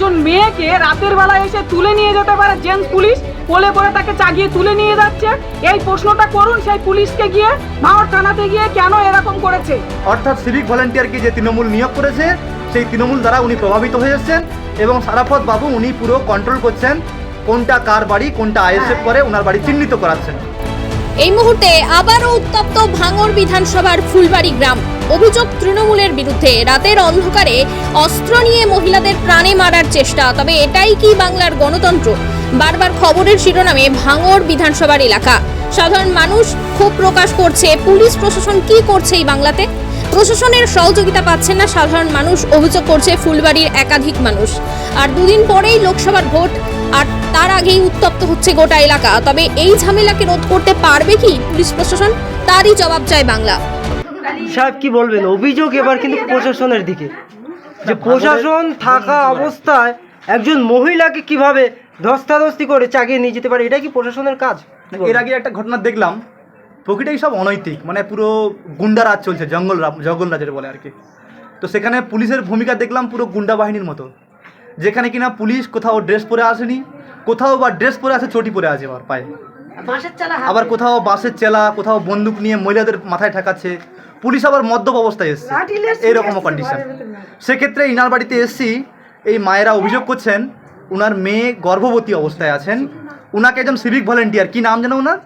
একজন মেয়েকে রাতের বেলা এসে তুলে নিয়ে যেতে পারে জেন্টস পুলিশ কোলে করে তাকে চাগিয়ে তুলে নিয়ে যাচ্ছে। এই প্রশ্নটা করুন সেই পুলিশকে গিয়ে ভাঙড় থানাতে গিয়ে কেন এরকম করেছে? অর্থাৎ সিভিক ভলেন্টিয়ারকে যে তৃণমূল নিয়োগ করেছে সেই তৃণমূল দ্বারা উনি প্রভাবিত হয়ে এসেছেন এবং সারাফত বাবু উনি পুরো কন্ট্রোল করছেন কোনটা কার বাড়ি কোনটা আইএসএফ করে ওনার বাড়ি চিহ্নিত করাচ্ছেন এই মুহূর্তে আবারও উত্তপ্ত ভাঙড় বিধানসভার ফুলবাড়ি গ্রাম। অভিযোগ তৃণমূলের বিরুদ্ধে। রাতের অন্ধকারে অস্ত্র নিয়ে মহিলাদের প্রাণে মারার চেষ্টা। তবে এটাই কি বাংলার গণতন্ত্র? বারবার খবরের শিরোনামে ভাঙড় বিধানসভার এলাকা। সাধারণ মানুষ ক্ষোভ প্রকাশ করছে। পুলিশ প্রশাসন কি করছে এই বাংলাতে? প্রশাসনের সহযোগিতা পাচ্ছেন না সাধারণ মানুষ। অভিযোগ করছে ফুলবাড়ির একাধিক মানুষ। আর দুদিন পরেই লোকসভার ভোট। আর তার আগেই উত্তপ্ত হচ্ছে গোটা এলাকা। তবে এই ঝামেলাকে রোধ করতে পারবে কি পুলিশ প্রশাসন? তারই জবাব চায় বাংলা। সাহেব কি বলবেন? অভিযোগ এবার কিন্তু প্রশাসনের দিকে। যে প্রশাসন থাকা অবস্থায় একজন মহিলাকে কীভাবে ধস্তাধস্তি করে চাগিয়ে নিয়ে যেতে পারে এটা কি প্রশাসনের কাজ? এর আগে একটা ঘটনা দেখলাম প্রকৃতিই সব অনৈতিক মানে পুরো গুন্ডা রাজ চলছে জঙ্গল রা- জঙ্গল রাজের বলে আর কি। তো সেখানে পুলিশের ভূমিকা দেখলাম পুরো গুন্ডা বাহিনীর মতো যেখানে কিনা পুলিশ কোথাও ড্রেস পরে আসেনি কোথাও বা ড্রেস পরে আছে চটি পরে আছে আবার পায়ে। আবার কোথাও বাসের চেলা কোথাও বন্দুক নিয়ে মহিলাদের মাথায় ঠেকাচ্ছে পুলিশ আবার মদ্যপ অবস্থায় এসছে। এইরকম কন্ডিশন সেক্ষেত্রে ইনার বাড়িতে এসছি এই মায়েরা অভিযোগ করছেন উনার মেয়ে গর্ভবতী অবস্থায় আছেন। উনাকে একজন সিভিক ভলেন্টিয়ার কি নাম জানো উনার?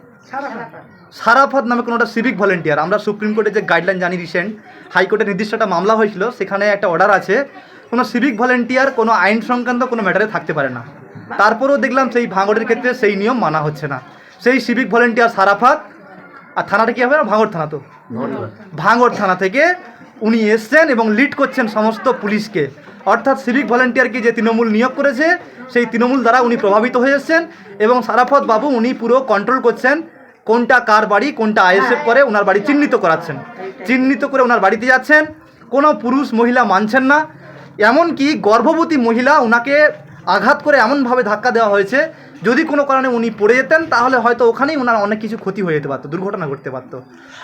সারাফত। নামে কোনো একটা সিভিক ভলেন্টিয়ার আমরা সুপ্রিম কোর্টে যে গাইডলাইন জানি রিসেন্ট হাইকোর্টে নির্দিষ্ট একটা মামলা হয়েছিল সেখানে একটা অর্ডার আছে কোনো সিভিক ভলেন্টিয়ার কোনো আইন সংক্রান্ত কোনো ম্যাটারে থাকতে পারে না। তারপরেও দেখলাম সেই ভাঙড়ের ক্ষেত্রে সেই নিয়ম মানা হচ্ছে না। সেই সিভিক ভলেন্টিয়ার সারাফাত আর থানাটা কি হবে না? ভাঙড় থানা তো। ভাঙড় থানা। থেকে উনি এসছেন এবং লিড করছেন সমস্ত পুলিশকে। অর্থাৎ সিভিক ভলেন্টিয়ারকে যে তৃণমূল নিয়োগ করেছে সেই তৃণমূল দ্বারা উনি প্রভাবিত হয়ে এসছেন এবং সারাফত বাবু উনি পুরো কন্ট্রোল করছেন কোনটা কার বাড়ি কোনটা আইএসএফ করে ওনার বাড়ি চিহ্নিত করাচ্ছেন। চিহ্নিত করে ওনার বাড়িতে যাচ্ছেন। কোনো পুরুষ মহিলা মানছেন না। এমনকি গর্ভবতী মহিলা ওনাকে আঘাত করে এমনভাবে ধাক্কা দেওয়া হয়েছে, যদি কোনো কারণে উনি পড়ে যেতেন, তাহলে হয়তো ওখানেই ওনার অনেক কিছু ক্ষতি হয়ে যেতে পারতো, দুর্ঘটনা ঘটতে পারতো।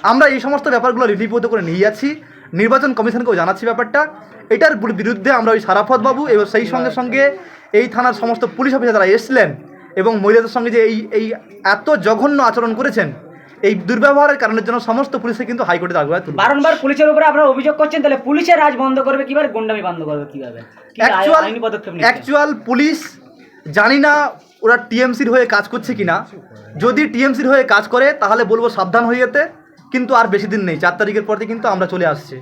আমরা এই সমস্ত ব্যাপারগুলো লিপিবদ্ধ করে নিয়ে যাচ্ছি। নির্বাচন কমিশনকেও জানাচ্ছি ব্যাপারটা। এটার বিরুদ্ধে আমরা ওই সারাফত বাবু এবং সেই সঙ্গে সঙ্গে এই থানার সমস্ত পুলিশ অফিসার যারা এসছিলেন এবং মহিলাদের সঙ্গে যে এই এই এত জঘন্য আচরণ করেছেন এই দুর্ব্যবহারের কারণের জন্য সমস্ত পুলিশকে কিন্তু হাইকোর্টে তুলবে বারংবার পুলিশের উপরে আপনারা অভিযোগ করছেন তাহলে পুলিশের রাজ বন্ধ করবে কীভাবে গুন্ডামি বন্ধ করবে কীভাবে? অ্যাকচুয়াল পুলিশ জানি না ওরা টিএমসির হয়ে কাজ করছে কিনা। যদি টিএমসির হয়ে কাজ করে তাহলে বলব সাবধান হয়ে যেতে কিন্তু আর বেশি দিন নেই। চার তারিখের পর কিন্তু আমরা চলে আসছি।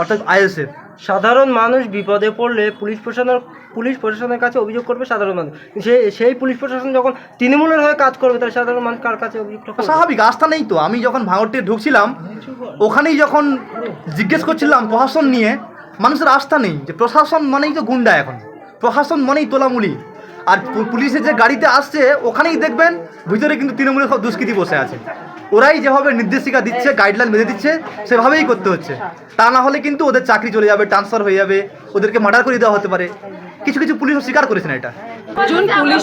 অর্থাৎ আইএসএফ। সাধারণ মানুষ বিপদে পড়লে পুলিশ প্রশাসনের পুলিশ প্রশাসনের কাছে অভিযোগ করবে সাধারণ মানুষ। সেই সেই পুলিশ প্রশাসন যখন তৃণমূলের হয়ে কাজ করবে, তাহলে সাধারণ মানুষ কার কাছে অভিযোগ স্বাভাবিক, আস্থা নেই তো। আমি যখন ভাঙরটি ঢুকছিলাম, ওখানেই যখন জিজ্ঞেস করছিলাম প্রশাসন নিয়ে, মানুষের আস্থা নেই যে প্রশাসন মানেই তো গুন্ডা এখন। প্রশাসন মানেই তোলামুলি। আর পুলিশের যে গাড়িতে আসছে, ওখানেই দেখবেন ভিতরে কিন্তু তৃণমূলের সব দুষ্কৃতি বসে আছে। ওরাই যেভাবে নির্দেশিকা দিচ্ছে গাইডলাইন বেঁধে দিচ্ছে, সেভাবেই করতে হচ্ছে। তা না হলে কিন্তু ওদের চাকরি চলে যাবে ট্রান্সফার হয়ে যাবে, ওদেরকে মার্ডার করে দেওয়া হতে পারে। কিছু কিছু পুলিশ স্বীকার করেছেন এটা। একজন পুলিশ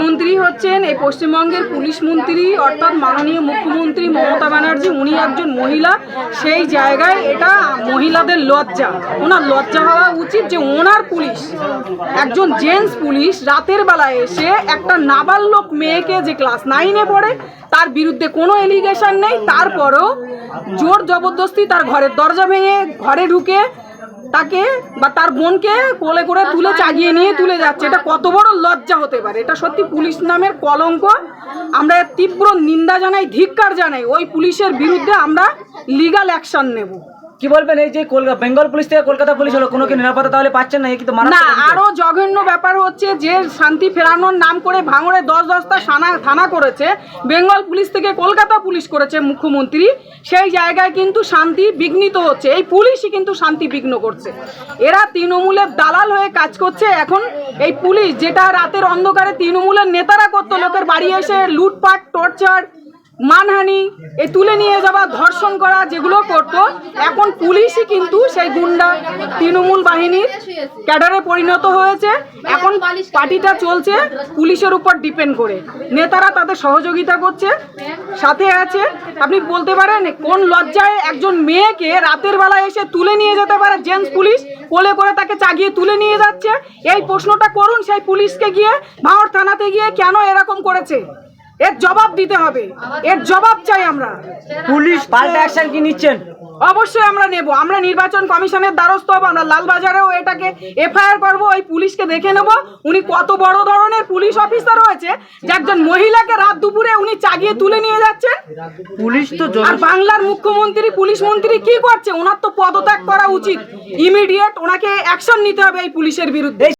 মন্ত্রী হচ্ছেন, এই পশ্চিমবঙ্গের পুলিশ মন্ত্রী, অর্থাৎ মাননীয় মুখ্যমন্ত্রী মমতা ব্যানার্জি, উনি একজন মহিলা। সেই জায়গায় এটা মহিলাদের লজ্জা। ওনার লজ্জা হওয়া উচিত যে ওনার পুলিশ, একজন জেন্টস পুলিশ, রাতের বেলায় এসে একটা নাবালক মেয়েকে যে ক্লাস নাইনে পড়ে, তার বিরুদ্ধে কোনো এলিগেশন নেই। তারপরও জোর জবরদস্তি তার ঘরের দরজা ভেঙে ঘরে ঢুকে তাকে বা তার বোনকে কোলে করে তুলে চাগিয়ে নিয়ে তুলে যাচ্ছে। এটা কত বড় লজ্জা হতে পারে। এটা সত্যি পুলিশ নামের কলঙ্ক। আমরা তীব্র নিন্দা জানাই, ধিক্কার জানাই। ওই পুলিশের বিরুদ্ধে আমরা লিগাল অ্যাকশন নেব। কি বলবেন? এই যে কলকাতা বেঙ্গল পুলিশ থেকে কলকাতা পুলিশ হলো কোনো কি নিরাপত্তা তাহলে পাচ্ছেন না? এ কি তো না আরও জঘন্য ব্যাপার হচ্ছে যে শান্তি ফেরানোর নাম করে ভাঙড়ে দশ দশটা থানা থানা করেছে বেঙ্গল পুলিশ থেকে কলকাতা পুলিশ করেছে মুখ্যমন্ত্রী। সেই জায়গায় কিন্তু শান্তি বিঘ্নিত হচ্ছে এই পুলিশই কিন্তু শান্তি বিঘ্ন করছে। এরা তৃণমূলের দালাল হয়ে কাজ করছে এখন এই পুলিশ যেটা রাতের অন্ধকারে তৃণমূলের নেতারা করতো লোকের বাড়ি এসে লুটপাট টর্চার মানহানি, এ তুলে নিয়ে যাওয়া, ধর্ষণ করা যেগুলো করতো, এখন পুলিশই কিন্তু সেই গুন্ডা তৃণমূল বাহিনীর ক্যাডারে পরিণত হয়েছে। এখন পার্টিটা চলছে পুলিশের উপর ডিপেন্ড করে। নেতারা তাদের সহযোগিতা করছে, সাথে আছে। আপনি বলতে পারেন, কোন লজ্জায় একজন মেয়েকে রাতের বেলা এসে তুলে নিয়ে যেতে পারে জেন্টস পুলিশ, কোলে করে তাকে চাগিয়ে তুলে নিয়ে যাচ্ছে? এই প্রশ্নটা করুন সেই পুলিশকে গিয়ে, ভাঙড় থানাতে গিয়ে কেন এরকম করেছে? এর জবাব দিতে হবে। এর জবাব চাই আমরা। পুলিশ পাল্টা অ্যাকশন কি নিচ্ছেন? অবশ্যই আমরা নেব। আমরা নির্বাচন কমিশনের দ্বারস্থ হব। আমরা লালবাজারেও এটাকে এফআইআর করব ওই পুলিশকে দেখে নেব। উনি কত বড় ধরনের পুলিশ অফিসার হয়েছে যে একজন মহিলাকে রাত দুপুরে উনি চাগিয়ে তুলে নিয়ে যাচ্ছেন। পুলিশ তো আর বাংলার মুখ্যমন্ত্রী পুলিশ মন্ত্রী কি করছে? ওনার তো পদত্যাগ করা উচিত। ইমিডিয়েট ওনাকে অ্যাকশন নিতে হবে এই পুলিশের বিরুদ্ধে।